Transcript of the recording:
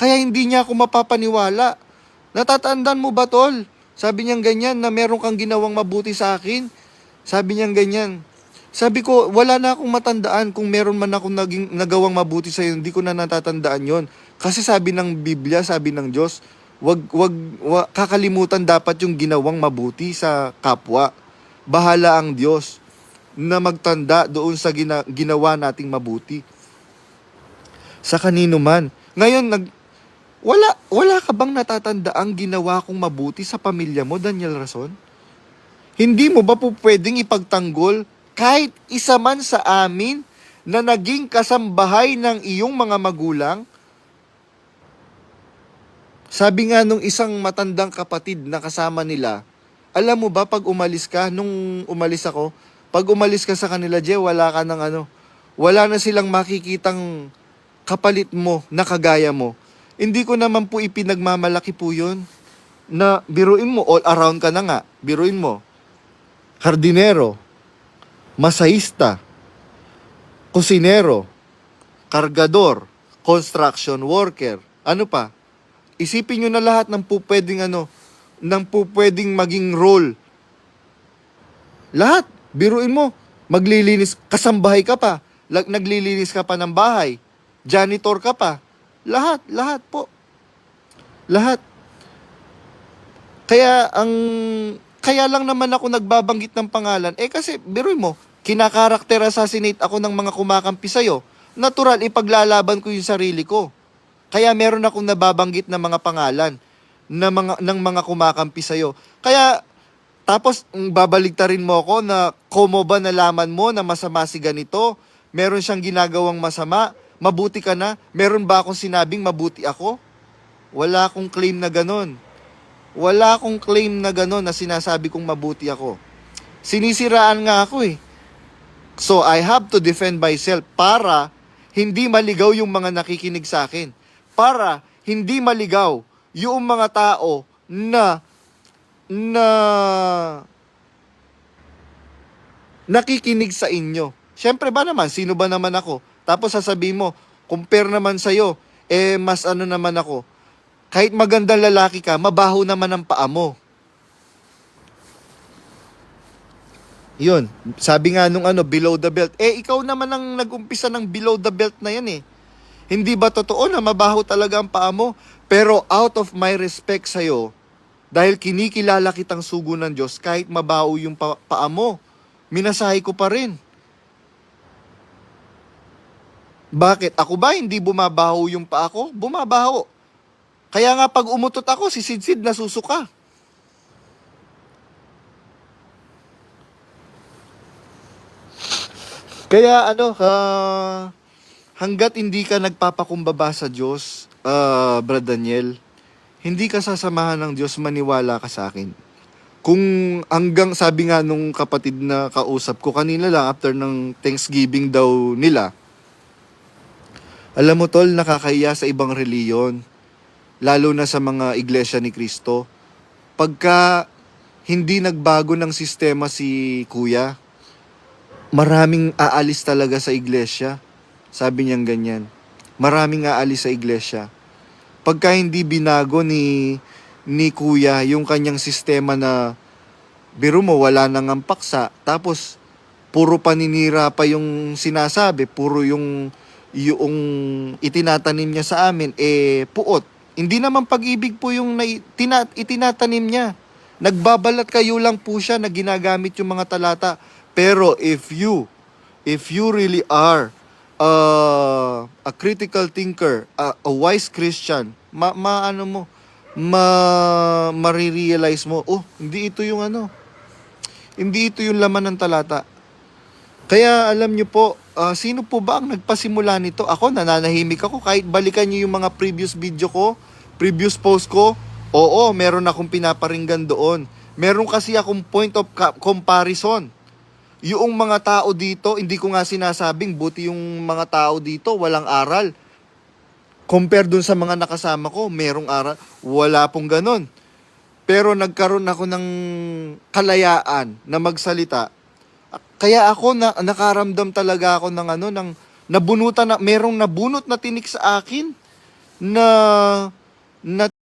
Kaya hindi niya ako mapapaniwala. Natatandaan mo ba, tol? Sabi niya ganyan na meron kang ginawang mabuti sa akin. Sabi niya ganyan. Sabi ko, wala na akong matandaan kung meron man akong naging, nagawang mabuti sa iyo. Hindi ko na natatandaan yon. Kasi sabi ng Biblia, sabi ng Diyos, wag, wag, wag kakalimutan dapat yung ginawang mabuti sa kapwa. Bahala ang Diyos na magtanda doon sa gina, ginawa nating mabuti. Sa kanino man. Ngayon, nag, wala, wala ka bang natatanda ang ginawa kong mabuti sa pamilya mo, Daniel Rason? Hindi mo ba po pwedeng ipagtanggol kahit isa man sa amin na naging kasambahay ng iyong mga magulang? Sabi nga nung isang matandang kapatid na kasama nila, alam mo ba pag umalis ka, nung umalis ako, pag umalis ka sa kanila, Je, wala ka ng ano, wala na silang makikitang kapalit mo na kagaya mo. Hindi ko naman po ipinagmamalaki po yun na biruin mo, all around ka na nga, biruin mo. Hardinero, masahista, kusinero, kargador, construction worker, ano pa? Isipin nyo na lahat ng po pwedeng ano, ng po pwedeng maging role. Lahat. Biruin mo. Maglilinis, kasambahay ka pa. Naglilinis ka pa ng bahay. Janitor ka pa. Lahat, lahat po. Lahat. Kaya ang kaya lang naman ako nagbabanggit ng pangalan eh kasi biruin mo, kinakarakter assassinate ako ng mga kumakampi sa'yo. Natural ipaglalaban ko yung sarili ko. Kaya meron akong nababanggit na mga pangalan na mga ng mga kumakampi sa'yo. Kaya tapos mm, babaligtarin mo ako na komo ba nalaman mo na masama si ganito? Meron siyang ginagawang masama? Mabuti ka na? Meron ba akong sinabing mabuti ako? Wala akong claim na ganon. Wala akong claim na ganon na sinasabi kong mabuti ako. Sinisiraan nga ako eh. So I have to defend myself para hindi maligaw yung mga nakikinig sa akin. Para hindi maligaw yung mga tao na na nakikinig sa inyo. Siyempre ba naman, sino ba naman ako? Tapos sasabihin mo, compare naman sa'yo, eh mas ano naman ako. Kahit magandang lalaki ka, mabaho naman ang paa mo. Yun, sabi nga nung ano, below the belt. Eh, ikaw naman ang nag-umpisa ng below the belt na yan eh. Hindi ba totoo na mabaho talaga ang paa mo? Pero out of my respect sa'yo, dahil kinikilala kitang sugo ng Diyos, kahit mabaho yung pa- paa mo, minasahe ko pa rin. Bakit? Ako ba hindi bumabaho yung paa ko? Bumabaho. Kaya nga pag umutot ako, si Sidsid nasusuka. Kaya ano, ah, hanggat hindi ka nagpapakumbaba sa Diyos, ah, Brad Daniel, hindi ka sasamahan ng Diyos, maniwala ka sa akin. Kung hanggang sabi nga nung kapatid na kausap ko kanina lang after ng Thanksgiving daw nila, alam mo tol, nakakahiya sa ibang reliyon, lalo na sa mga iglesia ni Kristo. Pagka hindi nagbago ng sistema si kuya, maraming aalis talaga sa iglesia. Sabi niyang ganyan. Maraming aalis sa iglesia. Pagka hindi binago ni ni kuya yung kanyang sistema na biro mo wala nang ang tapos puro paninira pa yung sinasabi puro yung yung itinatanim niya sa amin eh puot. Hindi naman pag-ibig po yung na, tina, itinatanim niya. Nagbabalat kayo lang po siya na ginagamit yung mga talata. Pero if you if you really are uh, a critical thinker a, a wise Christian ma, ma ano mo ma marirealize mo oh hindi ito yung ano hindi ito yung laman ng talata kaya alam nyo po, ah, sino po ba ang nagpasimula nito? Ako, nananahimik ako. Kahit balikan nyo yung mga previous video ko, previous post ko, oo, meron akong pinaparinggan doon. Meron kasi akong point of comparison. Yung mga tao dito, hindi ko nga sinasabing, buti yung mga tao dito, walang aral. Compare dun sa mga nakasama ko, merong aral. Wala pong ganun. Pero nagkaroon ako ng kalayaan na magsalita kaya ako na nakaramdam talaga ako ng ano ng nabunutan na merong nabunot na tinik sa akin na na